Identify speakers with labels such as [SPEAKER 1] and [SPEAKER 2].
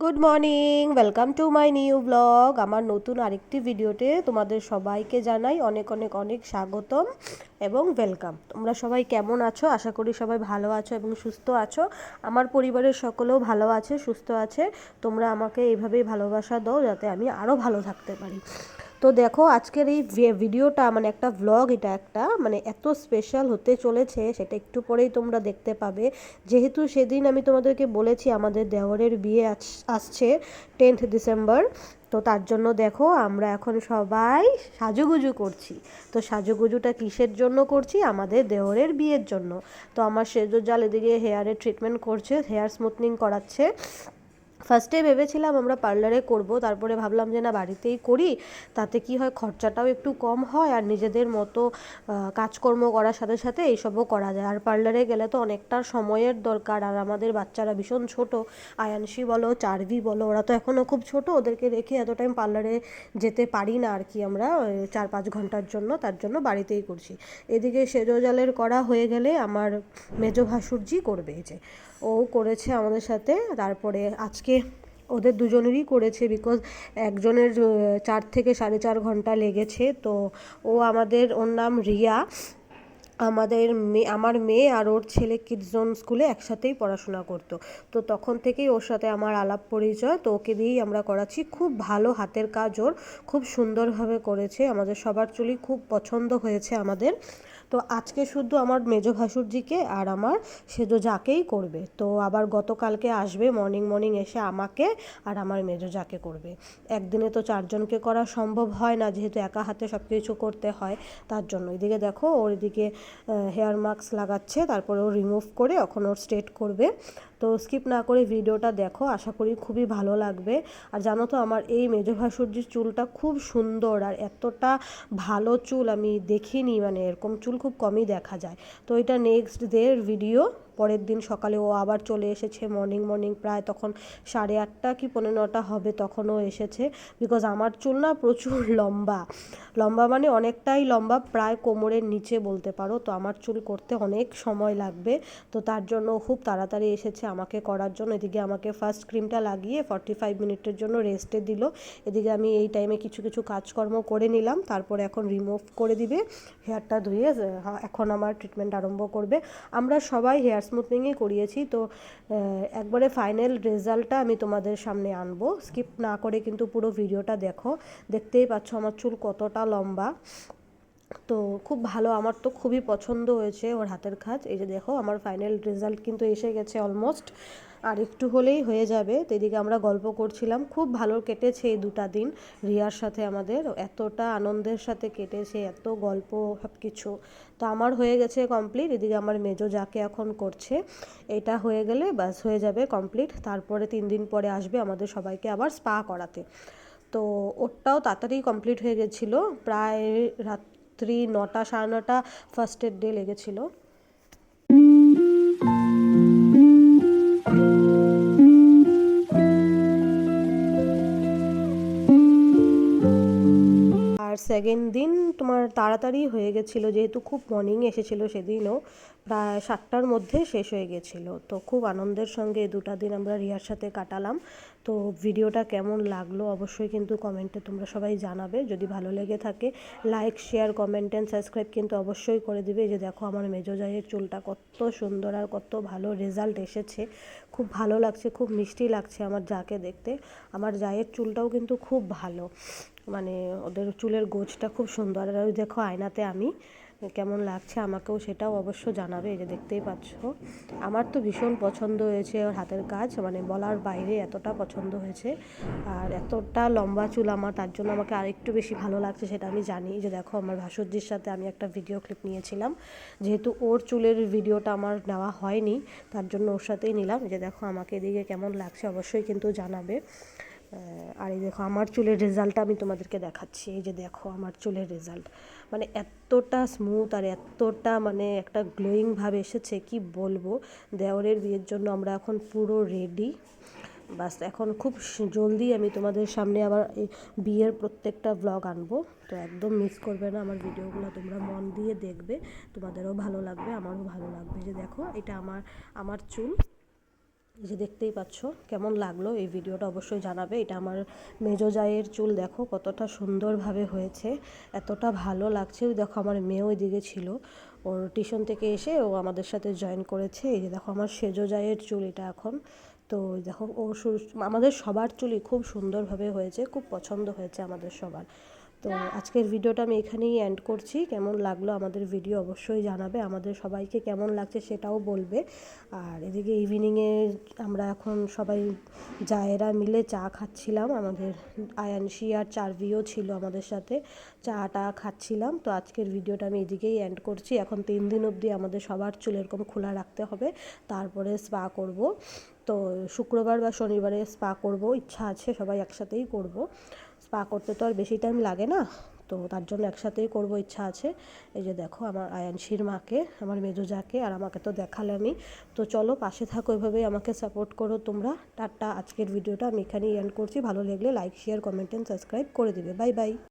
[SPEAKER 1] Good morning welcome to my new blog আমার নতুন আরেকটি ভিডিওতে তোমাদের সবাইকে জানাই অনেক অনেক অনেক স্বাগতম এবং ওয়েলকাম তোমরা সবাই কেমন আছো? আশা করি সবাই ভালো আছো এবং সুস্থ আছো। আমার পরিবারের সকলেও ভালো আছে, সুস্থ আছে। তোমরা আমাকে এইভাবেই ভালোবাসা দাও যাতে আমি আরও ভালো থাকতে পারি। তো দেখো আজকের এই ভিডিওটা মানে একটা ভ্লগ এটা একটা মানে এত স্পেশাল হতে চলেছে, সেটা একটু পরেই তোমরা দেখতে পাবে। যেহেতু সেদিন আমি তোমাদেরকে বলেছি আমাদের দেওয়ারের বিয়ে আসছে টেন্থ ডিসেম্বর তো তার জন্য দেখো আমরা এখন সবাই সাজুগুজু করছি। তো সাজুগুজুটা কিসের জন্য করছি? আমাদের দেওরের বিয়ের জন্য। তো আমার সেজো জাল এদিকে হেয়ারের ট্রিটমেন্ট করছে হেয়ার স্মুথনিং করাচ্ছে। ফার্স্টে ভেবেছিলাম আমরা পার্লারে করব, তারপরে ভাবলাম যে না, বাড়িতেই করি, তাতে কি হয় খরচাটাও একটু কম হয় আর নিজেদের মতো কাজকর্ম করার সাথে সাথে এইসবও করা যায়। আর পার্লারে গেলে তো অনেকটা সময়ের দরকার, আর আমাদের বাচ্চারা ভীষণ ছোট আয়ানসি বলো, চারভি বলো, ওরা তো এখনও খুব ছোট, ওদেরকে রেখে এত টাইম পার্লারে যেতে পারি না আর কি আমরা চার পাঁচ ঘণ্টার জন্য, তার জন্য বাড়িতেই করছি। এদিকে সেজো জালের করা হয়ে গেলে আমার মেজো ভাসুরজি করবে এই যে। ও করেছে আমাদের সাথে। তারপরে আজকে ওদের দুজনেরই করেছে বিকজ একজনের চার থেকে সাড়ে চার ঘণ্টা লেগেছে। তো ও আমাদের, ওর নাম রিয়া। আমাদের মেয়ে আমার মেয়ে আর ওর ছেলে কিডজন স্কুলে একসাথেই পড়াশোনা করতো। তো তখন থেকেই ওর সাথে আমার আলাপ পরিচয়। তো ওকে দিয়েই আমরা করাচ্ছি। খুব ভালো হাতের কাজ ওর। খুব সুন্দরভাবে করেছে। আমাদের সবার চুলই খুব পছন্দ হয়েছে আমাদের। তো আজকে শুধু আমার মেজো ভাসুরজিকে আর আমার সেজো যাকেই করবে। তো আবার গতকালকে আসবে মর্নিং মর্নিং এসে আমাকে আর আমার মেজো যাকে করবে। একদিনে তো চারজনকে করা সম্ভব হয় না, যেহেতু একা হাতে সব কিছু করতে হয়, তার জন্য। এদিকে দেখো, ওর এদিকে হেয়ার মাস্ক লাগাচ্ছে, তারপরে ও রিমুভ করে এখন ওর স্ট্রেট করবে। তো স্কিপ না করে ভিডিওটা দেখো, আশা করি খুবই ভালো লাগবে। আর জানো তো, আমার এই মেজো ভাসুরজির চুলটা খুব সুন্দর আর এতটা ভালো চুল আমি দেখিনি মানে এরকম চুল খুব কমই দেখা যায়। তো এটা নেক্সট ডের ভিডিও পরের দিন সকালে ও আবার চলে এসেছে। মর্নিং মর্নিং প্রায় তখন সাড়ে আটটা কি পনেরো নটা হবে তখনও এসেছে। বিকজ আমার চুল না প্রচুর লম্বা। লম্বা মানে অনেকটাই লম্বা, প্রায় কোমরের নিচে বলতে পারো। তো আমার চুল করতে অনেক সময় লাগবে। তো তার জন্য খুব তাড়াতাড়ি এসেছে আমাকে করার জন্য। এদিকে আমাকে ফার্স্ট ক্রিমটা লাগিয়ে ফর্টি ফাইভ মিনিটের জন্য রেস্টে দিল। এদিকে আমি এই টাইমে কিছু কিছু কাজকর্ম করে নিলাম। তারপরে এখন রিমুভ করে দিবে। হেয়ারটা ধুয়ে এখন আমার ট্রিটমেন্ট আরম্ভ করবে। আমরা সবাই হেয়ার স্মুথনিংই করিয়েছি। তো একবারে ফাইনাল রেজাল্টটা আমি তোমাদের সামনে আনব। স্কিপ না করে কিন্তু পুরো ভিডিওটা দেখো। দেখতেই পাচ্ছ আমার চুল কতটা লম্বা। তো খুব ভালো। আমার তো খুবই পছন্দ হয়েছে ওর হাতের কাজ। এই যে দেখো, আমার ফাইনাল রেজাল্ট কিন্তু এসে গেছে অলমোস্ট আর একটু হলেই হয়ে যাবে। তো এদিকে আমরা গল্প করছিলাম। খুব ভালো কেটেছে এই দুটা দিন রিয়ার সাথে আমাদের। এতটা আনন্দের সাথে কেটেছে, এত গল্প সব কিছু তো আমার হয়ে গেছে কমপ্লিট এদিকে আমার মেজো যাকে এখন করছে, এটা হয়ে গেলে ব্যাস হয়ে যাবে কমপ্লিট তারপরে তিন দিন পরে আসবে আমাদের সবাইকে আবার স্পা করাতে। তো ওরটাও তাড়াতাড়ি কমপ্লিট হয়ে গেছিল। প্রায় রাত্রি নটা সাড়ে নটা ফার্স্ট এড ডে লেগেছিলো। তাড়াতাড়ি হয়ে গেছিল, যেহেতু খুব মর্নিং এসেছিল সেদিনও, প্রায় সাতটার মধ্যে শেষ হয়ে গেছিল। তো খুব আনন্দের সঙ্গে দুটা দিন আমরা রিয়ার সাথে কাটালাম। তো ভিডিওটা কেমন লাগল অবশ্যই কিন্তু কমেন্টে তোমরা সবাই জানাবে। যদি ভালো লেগে থাকে like share comment and subscribe কিন্তু অবশ্যই করে দিবে। যে দেখো আমার মেজো জায়ের চুলটা কত সুন্দর আর কত ভালো রেজাল্ট এসেছে। খুব ভালো লাগছে, খুব মিষ্টি লাগছে আমার যাকে দেখতে। আমার জায়ের চুলটাও কিন্তু খুব ভালো। মানে ওদের চুলের গোছটা খুব সুন্দর। আর ওই দেখো আয়নাতে আমি কেমন লাগছে আমাকেও সেটাও অবশ্য জানাবে, এই যে দেখতেই পাচ্ছ। আমার তো ভীষণ পছন্দ হয়েছে ওর হাতের কাজ মানে বলার বাইরে এতটা পছন্দ হয়েছে। আর এতটা লম্বা চুল আমার, তার জন্য আমাকে আরেকটু বেশি ভালো লাগছে সেটা আমি জানি। যে দেখো আমার ভাসুরজির সাথে আমি একটা ভিডিও ক্লিপ নিয়েছিলাম। যেহেতু ওর চুলের ভিডিওটা আমার নেওয়া হয়নি, তার জন্য ওর সাথেই নিলাম। যে দেখো আমাকে এদিকে কেমন লাগছে অবশ্যই কিন্তু জানাবে। আর এই দেখো, আমার চুলের রেজাল্টটা আমি তোমাদেরকে দেখাচ্ছি। এই যে দেখো, আমার চুলের রেজাল্ট মানে এতটা স্মুথ আর এতটা মানে একটা গ্লোয়িংভাবে এসেছে, কি বলব? দেওরের বিয়ের জন্য আমরা এখন পুরো রেডি বাস, এখন খুব জলদি আমি তোমাদের সামনে আবার এই বিয়ের প্রত্যেকটা ব্লগ আনব। তো একদম মিস করবে না আমার ভিডিওগুলো, তোমরা মন দিয়ে দেখবে। তোমাদেরও ভালো লাগবে, আমারও ভালো লাগবে। যে দেখো, এটা আমার আমার চুল। যে দেখতেই পাচ্ছ কেমন লাগল, এই ভিডিওটা অবশ্যই জানাবে। এটা আমার মেজো জায়ের চুল, দেখো কতটা সুন্দরভাবে হয়েছে, এতটা ভালো লাগছে। ওই দেখো আমার মেয়ে ওই দিকে ছিল, ওর টিউশন থেকে এসে ও আমাদের সাথে জয়েন করেছে। এই যে দেখো আমার সেজো জায়ের চুল এটা এখন। তো দেখো, ও আমাদের সবার চুলই খুব সুন্দরভাবে হয়েছে, খুব পছন্দ হয়েছে আমাদের সবার। তো আজকের ভিডিওটা আমি এখানেই এন্ড করছি। কেমন লাগল আমাদের ভিডিও অবশ্যই জানাবে। আমাদের সবাইকে কেমন লাগছে সেটাও বলবে। আর এদিকে ইভিনিংয়ে আমরা এখন সবাই জায়েরা মিলে চা খাচ্ছিলাম। আমাদের আয়ানসি আর চারভিও ছিল আমাদের সাথে। চাটা খাচ্ছিলাম। তো আজকের ভিডিওটা আমি এদিকেই এন্ড করছি। এখন তিন দিন অবধি আমাদের সবার চুল এরকম খোলা রাখতে হবে। তারপরে স্পা করব। তো শুক্রবার বা শনিবারে স্পা করব। ইচ্ছা আছে সবাই একসাথেই করব। স্পা করতে তো আর বেশি টাইম লাগে না। তো তার জন্য একসাথেই করব ইচ্ছা আছে। এই যে দেখো আমার আয়ানশির মাকে, আমার মেজো যাকে, আর আমাকে তো দেখালামই তো চলো পাশে থাকো, এভাবেই আমাকে সাপোর্ট করো তোমরা। টাটা, আজকের ভিডিওটা আমি এখানেই এন্ড করছি। ভালো লাগলে like share comment and subscribe করে দেবে। Bye bye